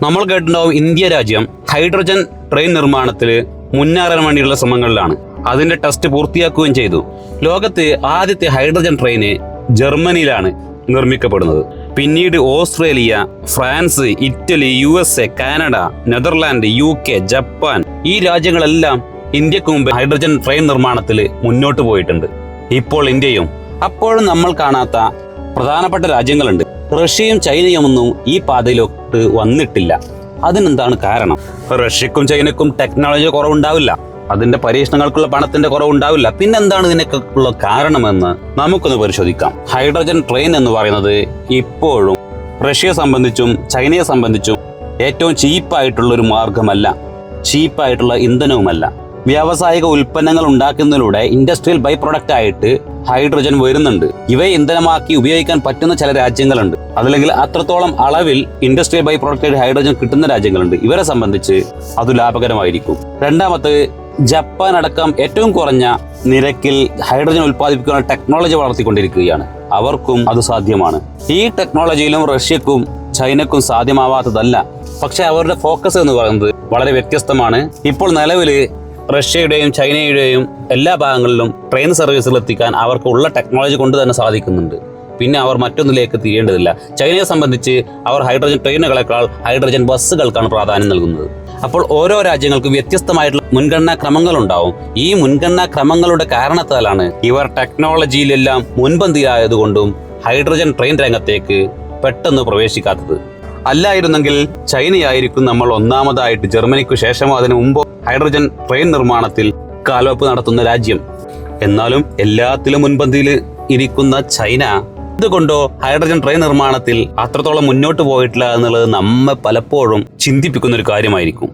നമ്മൾ കേട്ടിട്ടുണ്ടാവും ഇന്ത്യ രാജ്യം ഹൈഡ്രജൻ ട്രെയിൻ നിർമ്മാണത്തിൽ മുന്നേറാൻ വേണ്ടിയുള്ള ശ്രമങ്ങളിലാണ്. അതിന്റെ ടെസ്റ്റ് പൂർത്തിയാക്കുകയും ചെയ്തു. ലോകത്ത് ആദ്യത്തെ ഹൈഡ്രജൻ ട്രെയിന് ജർമ്മനിയിലാണ് നിർമ്മിക്കപ്പെടുന്നത്. പിന്നീട് Australia France Italy U S A Canada Netherland U K Japan ഈ രാജ്യങ്ങളെല്ലാം ഇന്ത്യയ്ക്ക് മുമ്പ് ഹൈഡ്രജൻ ട്രെയിൻ നിർമ്മാണത്തിൽ മുന്നോട്ട് പോയിട്ടുണ്ട്. ഇപ്പോൾ ഇന്ത്യയും അപ്പോഴും നമ്മൾ കാണാത്ത പ്രധാനപ്പെട്ട രാജ്യങ്ങളുണ്ട്. റഷ്യയും ചൈനയും ഒന്നും ഈ പാതയിലോട്ട് വന്നിട്ടില്ല. അതിനെന്താണ് കാരണം? റഷ്യക്കും ചൈനക്കും ടെക്നോളജി കുറവുണ്ടാവില്ല. അതിന്റെ പരീക്ഷണങ്ങൾക്കുള്ള പണത്തിന്റെ കുറവുണ്ടാവില്ല. പിന്നെന്താണ് ഇതിനൊക്കെയുള്ള കാരണമെന്ന് നമുക്കൊന്ന് പരിശോധിക്കാം. ഹൈഡ്രജൻ ട്രെയിൻ എന്ന് പറയുന്നത് ഇപ്പോഴും റഷ്യയെ സംബന്ധിച്ചും ചൈനയെ സംബന്ധിച്ചും ഏറ്റവും ചീപ്പായിട്ടുള്ള ഒരു മാർഗമല്ല. ചീപ്പായിട്ടുള്ള ഇന്ധനവുമല്ല. വ്യാവസായിക ഉൽപ്പന്നങ്ങൾ ഉണ്ടാക്കുന്നതിലൂടെ ഇൻഡസ്ട്രിയൽ ബൈ പ്രൊഡക്റ്റ് ആയിട്ട് ഹൈഡ്രജൻ വരുന്നുണ്ട്. ഇവയെ ഇന്ധനമാക്കി ഉപയോഗിക്കാൻ പറ്റുന്ന ചില രാജ്യങ്ങളുണ്ട്. അതല്ലെങ്കിൽ അത്രത്തോളം അളവിൽ ഇൻഡസ്ട്രിയൽ ബൈ പ്രൊഡക്റ്റ് ഹൈഡ്രജൻ കിട്ടുന്ന രാജ്യങ്ങളുണ്ട്. ഇവരെ സംബന്ധിച്ച് അത് ലാഭകരമായിരിക്കും. രണ്ടാമത് ജപ്പാൻ അടക്കം ഏറ്റവും കുറഞ്ഞ നിരക്കിൽ ഹൈഡ്രജൻ ഉൽപ്പാദിപ്പിക്കുന്ന ടെക്നോളജി വളർത്തിക്കൊണ്ടിരിക്കുകയാണ്. അവർക്കും അത് സാധ്യമാണ്. ഈ ടെക്നോളജിയിലും റഷ്യക്കും ചൈനക്കും സാധ്യമാവാത്തതല്ല. പക്ഷെ അവരുടെ ഫോക്കസ് എന്ന് പറയുന്നത് വളരെ വ്യത്യസ്തമാണ്. ഇപ്പോൾ നിലവിൽ റഷ്യയുടെയും ചൈനയുടെയും എല്ലാ ഭാഗങ്ങളിലും ട്രെയിൻ സർവീസുകൾ എത്തിക്കാൻ അവർക്കുള്ള ടെക്നോളജി കൊണ്ട് തന്നെ സാധിക്കുന്നുണ്ട്. പിന്നെ അവർ മറ്റൊന്നിലേക്ക് തിരിയേണ്ടതില്ല. ചൈനയെ സംബന്ധിച്ച് അവർ ഹൈഡ്രജൻ ട്രെയിനുകളെക്കാൾ ഹൈഡ്രജൻ ബസ്സുകൾക്കാണ് പ്രാധാന്യം നൽകുന്നത്. അപ്പോൾ ഓരോ രാജ്യങ്ങൾക്കും വ്യത്യസ്തമായിട്ടുള്ള മുൻഗണനാ ക്രമങ്ങളുണ്ടാവും. ഈ മുൻഗണനാ ക്രമങ്ങളുടെ കാരണത്താലാണ് ഇവർ ടെക്നോളജിയിലെല്ലാം മുൻപന്തിയായതുകൊണ്ടും ഹൈഡ്രജൻ ട്രെയിൻ രംഗത്തേക്ക് പെട്ടെന്ന് പ്രവേശിക്കാത്തത്. അല്ലായിരുന്നെങ്കിൽ ചൈനയായിരിക്കും നമ്മൾ ഒന്നാമതായിട്ട് ജർമ്മനിക്കു ശേഷമോ അതിനു മുമ്പോ ഹൈഡ്രജൻ ട്രെയിൻ നിർമ്മാണത്തിൽ കാൽവെപ്പ് നടത്തുന്ന രാജ്യം. എന്നാലും എല്ലാത്തിലും മുൻപന്തിയിൽ ഇരിക്കുന്ന ചൈന എന്തുകൊണ്ടോ ഹൈഡ്രജൻ ട്രെയിൻ നിർമ്മാണത്തിൽ അത്രത്തോളം മുന്നോട്ട് പോയിട്ടില്ല എന്നുള്ളത് നമ്മെ പലപ്പോഴും ചിന്തിപ്പിക്കുന്ന ഒരു കാര്യമായിരിക്കും.